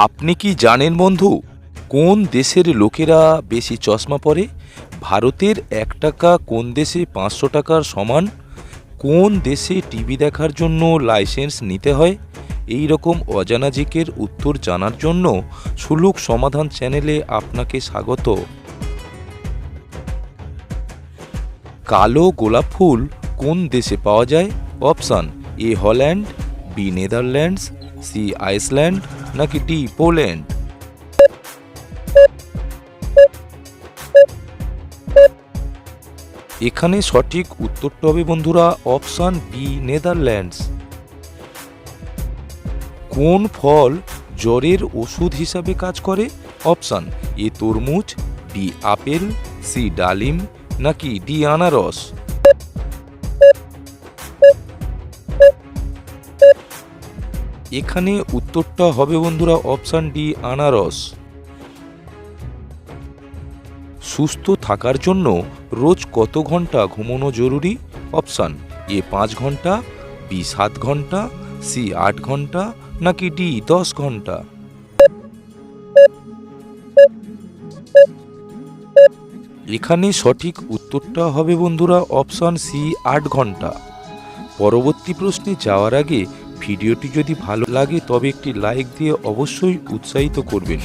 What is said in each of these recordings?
আপনি কি জানেন বন্ধু, কোন দেশের লোকেরা বেশি চশমা পরে? ভারতের এক টাকা কোন দেশে পাঁচশো টাকার সমান? কোন দেশে টিভি দেখার জন্য লাইসেন্স নিতে হয়? এই রকম অজানা জিকের উত্তর জানার জন্য সুলুক সমাধান চ্যানেলে আপনাকে স্বাগত। কালো গোলাপ ফুল কোন দেশে পাওয়া যায়? Option, A Holland, B Netherlands, C Iceland নাকি ডি পোল্যান্ড? এখানে সঠিক উত্তরটা হবে, বন্ধুরা, অপশান বি, নেদারল্যান্ডস। কোন ফল জ্বরের ওষুধ হিসাবে কাজ করে? অপশান এ তরমুজ, বি আপেল, সি ডালিম, নাকি ডি আনারস? এখানে উত্তরটা হবে বন্ধুরা অপশান ডি, আনারস। সুস্থ থাকার জন্য রোজ কত ঘণ্টা ঘুমানো জরুরি? অপশান, এ পাঁচ ঘণ্টা, বি সাত ঘণ্টা, সি আট ঘণ্টা, নাকি ডি দশ ঘণ্টা? এখানে সঠিক উত্তরটা হবে বন্ধুরা অপশান সি, আট ঘণ্টা। পরবর্তী প্রশ্নে যাওয়ার আগে ভিডিওটি যদি ভালো লাগে তবে একটি লাইক দিয়ে অবশ্যই উৎসাহিত করবেন।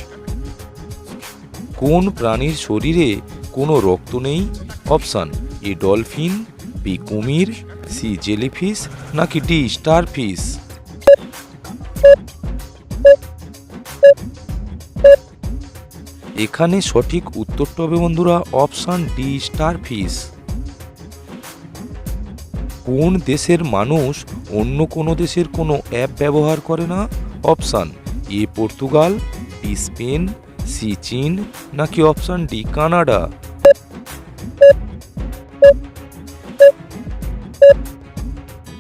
কোন প্রাণীর শরীরে কোনো রক্ত নেই? অপশান, এ ডলফিন, বি কুমির, সি জেলিফিশ, নাকি ডি স্টারফিশ? এখানে সঠিক উত্তরটা হবে বন্ধুরা, অপশান ডি স্টারফিশ। কোন দেশের মানুষ অন্য কোনো দেশের কোনো অ্যাপ ব্যবহার করে না? Option A Portugal, B Spain, C চীন, নাকি অপশান ডি কানাডা?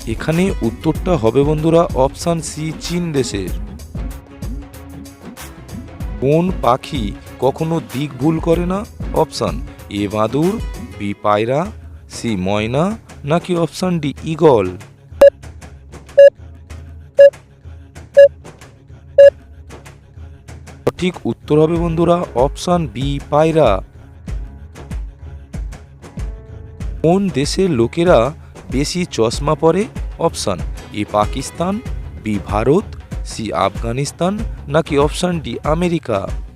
এখানে উত্তরটা হবে বন্ধুরা অপশান সি চীন দেশের। কোন পাখি কখনো দিক ভুল করে না? অপশান এ বাদুর, বি পায়রা, সি ময়না নাকি অপশান ডি ইগল সঠিক উত্তর হবে বন্ধুরা অপশান বি পায়রা। কোন দেশের লোকেরা বেশি চশমা পরে? Option A Pakistan B Bharat C Afghanistan, নাকি অপশান ডি আমেরিকা?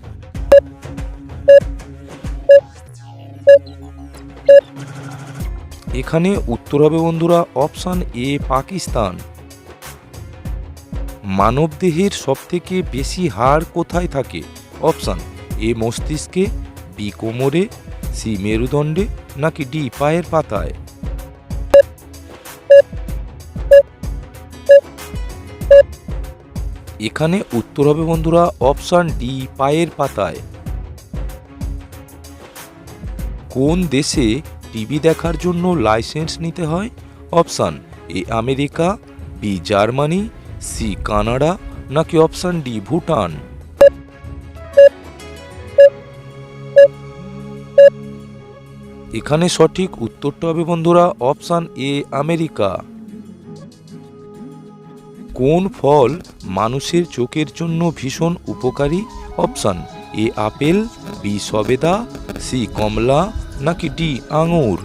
এখানে উত্তর হবে বন্ধুরা অপশান এ, পাকিস্তান। মানবদেহের সবথেকে বেশি হাড় কোথায় থাকে? অপশান এ, মস্তিষ্কে, বি, কোমরে, সি, মেরুদণ্ডে, নাকি ডি, পায়ের পাতায়? এখানে উত্তর হবে বন্ধুরা অপশান ডি, পায়ের পাতায়। কোন দেশে টিভি দেখার জন্য লাইসেন্স নিতে হয়। Option A America, B Germany, C Canada, নাকি অপশান ডি ভুটান। এখানে সঠিক উত্তরটা হবে বন্ধুরা অপশান এ আমেরিকা। কোন ফল মানুষের চোখের জন্য ভীষণ উপকারী? অপশান এ আপেল, বি সবেদা, সি কমলা নাকি ডি আঙুর?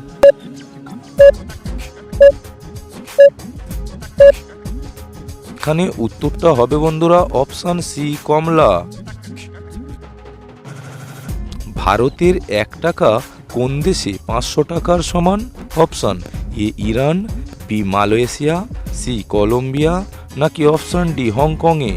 এখানে উত্তরটা হবে বন্ধুরা অপশান সি, কমলা। ভারতের এক টাকা কোন দেশে পাঁচশো টাকার সমান? Option A, Iran, B, Malaysia, C, Colombia, নাকি অপশান ডি, হংকংয়ে?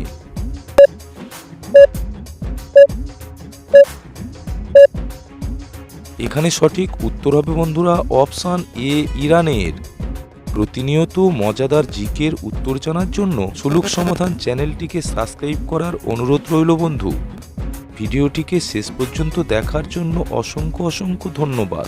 এখানে সঠিক উত্তর হবে বন্ধুরা অপশান এ, ইরানের। প্রতিনিয়ত মজাদার জিকের উত্তর জানার জন্য সুলুক সমাধান চ্যানেলটিকে সাবস্ক্রাইব করার অনুরোধ রইল বন্ধু। ভিডিওটিকে শেষ পর্যন্ত দেখার জন্য অসংখ্য অসংখ্য ধন্যবাদ।